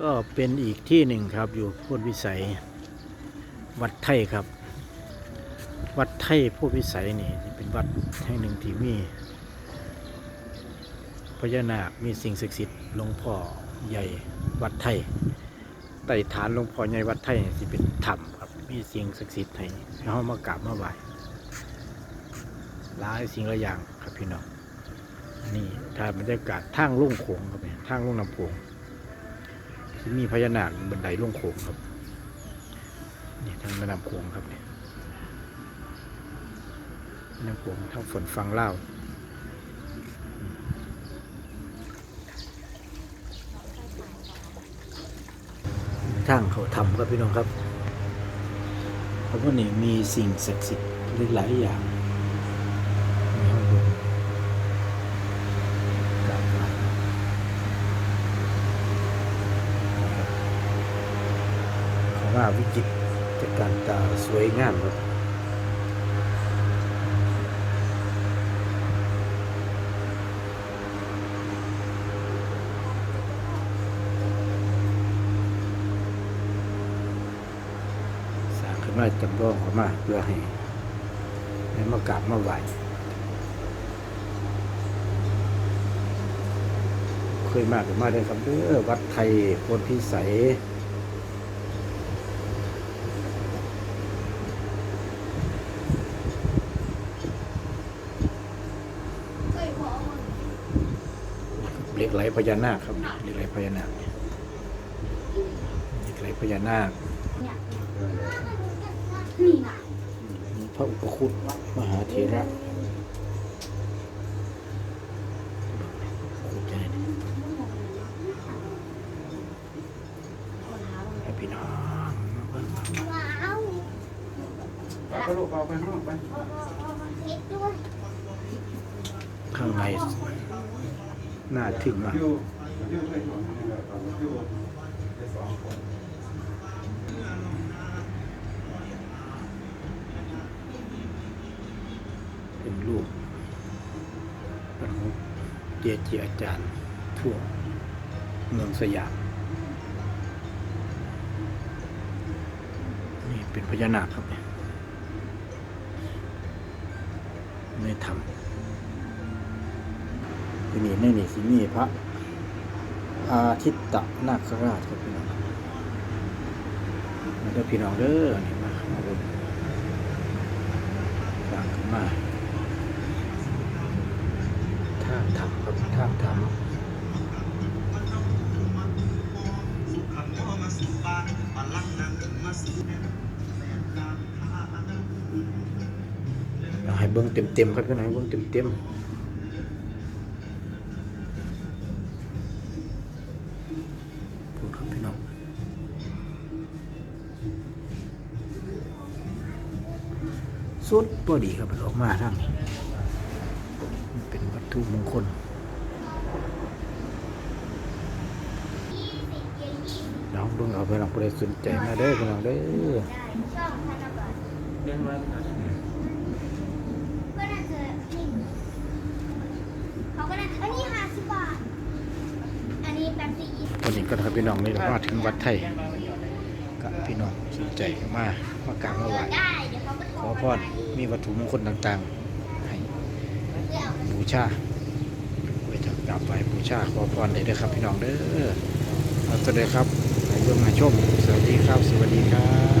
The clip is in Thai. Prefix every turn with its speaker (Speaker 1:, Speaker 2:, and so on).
Speaker 1: ก็เป็นอีกที่หนึ่งครับอยู่โพธิวิสัย วัดไทยครับ วัดไทยโพธิวิสัยนี่เป็นวัดแห่งหนึ่งที่มีพญานาคมีสิ่งศักดิ์สิทธิ์หลวงพ่อใหญ่วัดไทยไต่ฐานหลวงพ่อใหญ่วัดไทยที่เป็นถ้ำครับมีสิ่งศักดิ์สิทธิ์ให้ให้เรามากราบมาไหว้หลายสิ่งหลายอย่างครับพี่น้องนี่ถ้าบรรยากาศทางลุ่งโขงครับเนี่ยทางลุ่งน้ำโขง ที่มีพญานาคบันไดลงโขงครับนี่ทางแม่น้ำโขงครับเนี่ยแม่น้ำโขงทางฝนฟังเล่าวทางเขาทำครับพี่น้องครับเพราะว่านี่มีสิ่งศักดิ์สิทธิ์หลายๆอย่างในห้องบนกราบไหว้ เขา ว่าวิจิตรจาการตาสวยงามครับสร้างขึ้นมาจำลองขึ้นมาเพื่อให้ให้มากราบมาไหวเคยมากันมาได้ครับเด้อวัดไทยโพนพิสัย เหล็กไหลพญานาคครับเหล็กไหลพญานาคเหล็กไหลพญานาค
Speaker 2: นี่นะ
Speaker 1: มีพระอุปคุตมหาเถระขุดใจนี่ให้พี่น้องมาเบิ่งมา
Speaker 2: ว้าว
Speaker 3: เอาไปลูกเอาไปห้องไป
Speaker 2: เพชรด้วย
Speaker 1: ข้างใน น่าทึ่งมากเป็นรูปเป็นของเจียจีอาจารย์ทั่วเมืองสยามนี่เป็นพญานาคครับเนี่ยไม่ทำ ที่นี่ในนี่สิมีพระอาทิตตะนาคราชครับพี่น้องมาเด้อพี่น้องเด้อนี่มามาบนสร้างขึ้นมาท่าทำครับท่าทำเอาให้เบิ้งเต็มๆครับพี่น้องให้เบิ้งเต็มๆ สุดพอดีครับมันออกมาทางนี้มันเป็นวัตถุมงคลน้องเบิ่งเอาไปลองผู้ใดสนใจมาเด้อพี่น้องเด้อ
Speaker 2: ช่องพันธบัตร
Speaker 3: เลี้ยงไว้
Speaker 2: ก็น่าจะนี่เขาก็น่าจะอันนี้ห้าสิบบาทอันนี้แป๊บซี่ยี่สิบ
Speaker 1: วันนี้ก็ครับพี่น้องนี่เรามาถึงวัดไทยกับพี่น้องสนใจก็มามากราบมาไหว้
Speaker 2: ได้เดี๋ยวเขาก็โท
Speaker 1: ข
Speaker 2: ร
Speaker 1: อ พรมีวัตถุมงคลต่างๆ ให้
Speaker 2: เดี๋ยว
Speaker 1: บูชาไปทำกราบไหว้บูชาขอพรได้ด้อครับพี่น้องเด้อเอาตัสด้ครับให้เบิ่งมาชมสวัสดีครับ